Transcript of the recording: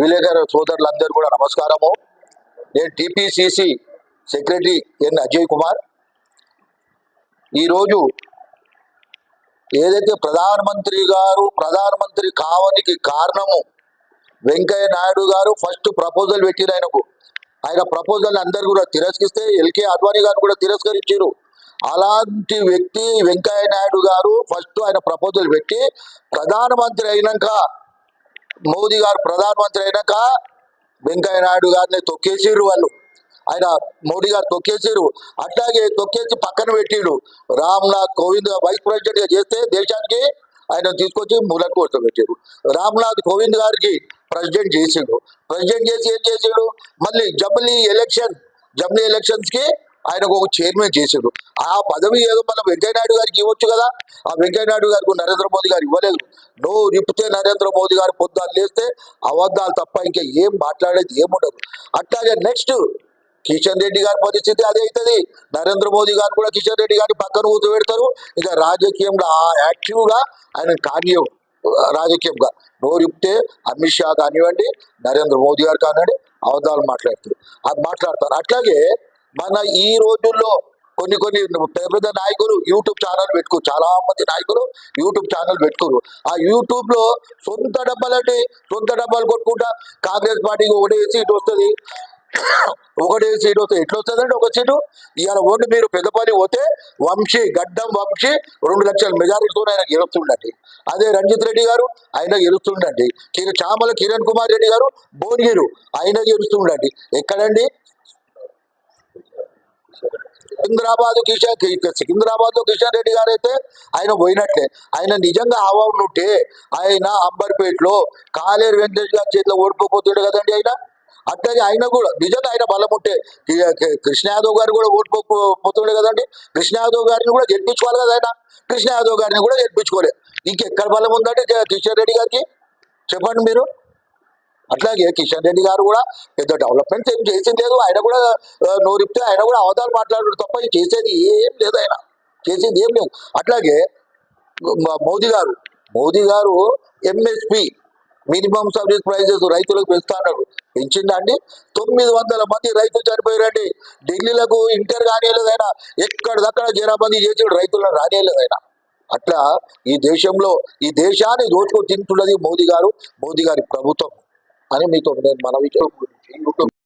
విలేకరు సోదరులందరూ కూడా నమస్కారము. నేను TPCC secretary N Ajay Kumar. ఈరోజు ఏదైతే ప్రధానమంత్రి గారు ప్రధానమంత్రి కావనికి కారణము వెంకయ్య నాయుడు గారు ఫస్ట్ ప్రపోజల్ పెట్టిరు ఆయనకు. ఆయన ప్రపోజల్ అందరు కూడా తిరస్కరిస్తే ఎల్కే అద్వానీ గారు కూడా తిరస్కరించారు. అలాంటి వ్యక్తి వెంకయ్య నాయుడు గారు ఫస్ట్ ఆయన ప్రపోజల్ పెట్టి ప్రధానమంత్రి అయినాక మోదీ గారు ప్రధానమంత్రి అయినాక వెంకయ్య నాయుడు గారిని తొక్కేసిరు వాళ్ళు. ఆయన మోడీ గారు తొక్కేసిరు అట్లాగే తొక్కేసి పక్కన పెట్టిడు రామ్నాథ్ కోవింద్ వైస్ ప్రెసిడెంట్గా చేస్తే దేశానికి ఆయన తీసుకొచ్చి మూలకు కోసం పెట్టారు రామ్నాథ్ కోవింద్ గారికి ప్రెసిడెంట్ చేసిండు. ప్రెసిడెంట్ చేసి ఏం చేసాడు? మళ్ళీ జబ్లీ ఎలక్షన్ జబ్లీ ఎలక్షన్స్కి ఆయనకు ఒక చైర్మన్ చేసిండు ఆ పదవి ఏదో మన వెంకయ్యనాయుడు గారికి ఇవ్వచ్చు కదా? ఆ వెంకయ్యనాయుడు గారికి నరేంద్ర మోదీ గారు ఇవ్వలేదు. నువ్వు నిప్పితే నరేంద్ర మోదీ గారు పొద్దున్న లేస్తే అబద్ధాలు తప్ప ఇంకా ఏం మాట్లాడేది ఏముండదు అట్లాగే నెక్స్ట్ కిషన్ రెడ్డి గారి పరిస్థితి అదే అవుతుంది. నరేంద్ర మోదీ గారు కూడా కిషన్ రెడ్డి గారిని పక్కన కూర్చో పెడతారు ఇంకా రాజకీయంగా ఆ యాక్టివ్గా ఆయన కార్యం రాజకీయంగా నోరిప్తే అమిత్ షా కానివ్వండి నరేంద్ర మోదీ గారు కానివ్వండి అవధాలు మాట్లాడతారు. అది మాట్లాడతారు. అట్లాగే మన ఈ రోజుల్లో కొన్ని కొన్ని పెద్ద పెద్ద నాయకులు యూట్యూబ్ ఛానల్ పెట్టుకోరు చాలా మంది నాయకులు యూట్యూబ్ ఛానల్ పెట్టుకోరు. ఆ యూట్యూబ్లో సొంత డబ్బాలంటే సొంత డబ్బాలు కొట్టుకుంటా కాంగ్రెస్ పార్టీకి ఒకటే సీట్ వస్తుంది. ఒకటే సీట్ వస్తుంది. ఎట్లా వస్తుందండి ఒక సీటు? ఇవాళ ఓటు మీరు పెద్దపల్లి పోతే వంశీ గడ్డం వంశీ రెండు లక్షల మెజారిటీతో ఆయన గెలుస్తుండండి. అదే రంజిత్ రెడ్డి గారు ఆయన గెలుస్తుండండి. కిరణ్ చామల కిరణ్ కుమార్ రెడ్డి గారు భువనగిరు ఆయన గెలుస్తుండండి. ఎక్కడండి? సికింద్రాబాద్ కిషన్ సికింద్రాబాద్లో కిషన్ రెడ్డి గారు అయితే ఆయన పోయినట్లే. ఆయన నిజంగా ఆవాడు ఉంటే ఆయన అంబర్పేటలో కాలేరు వెంకటేష్ గారి చేతిలో ఓడిపోతాడు కదండి ఆయన? అట్లాగే ఆయన కూడా నిజంగా ఆయన బలం ఉంటే కి- కృష్ణ యాదవ్ గారు కూడా ఓడిపోతుండే కదండి? కృష్ణ యాదవ్ గారిని కూడా గెలిపించుకోవాలి కదా ఆయన? కృష్ణ యాదవ్ గారిని కూడా గెలిపించుకోలేదు ఇంకెక్కడ బలం ఉందంటే కిషన్ రెడ్డి గారికి? చెప్పండి మీరు. అట్లాగే కిషన్ రెడ్డి గారు కూడా పెద్ద డెవలప్మెంట్ ఏం చేసింది లేదు ఆయన కూడా నోరిప్తే ఆయన కూడా అవతాలు మాట్లాడు తప్ప చేసేది ఏం లేదు ఆయన. చేసేది ఏం లేదు. అట్లాగే మోదీ గారు మోదీ గారు ఎంఎస్పి మినిమం సర్వీస్ ప్రైజెస్ రైతులకు పెంచుతాడు పెంచిందా అండి తొమ్మిది వందల మంది రైతులు చనిపోయారండి. ఢిల్లీలకు ఇంటర్ రానియలేదు ఆయన. ఎక్కడిదక్కడ జరాబందీ చేసి రైతులను రానియలేదు ఆయన. అట్లా ఈ దేశంలో ఈ దేశాన్ని దోచుకొని తింటున్నది మోదీ గారు. మోదీ గారి ప్రభుత్వం. అని మీతో నేను మనవి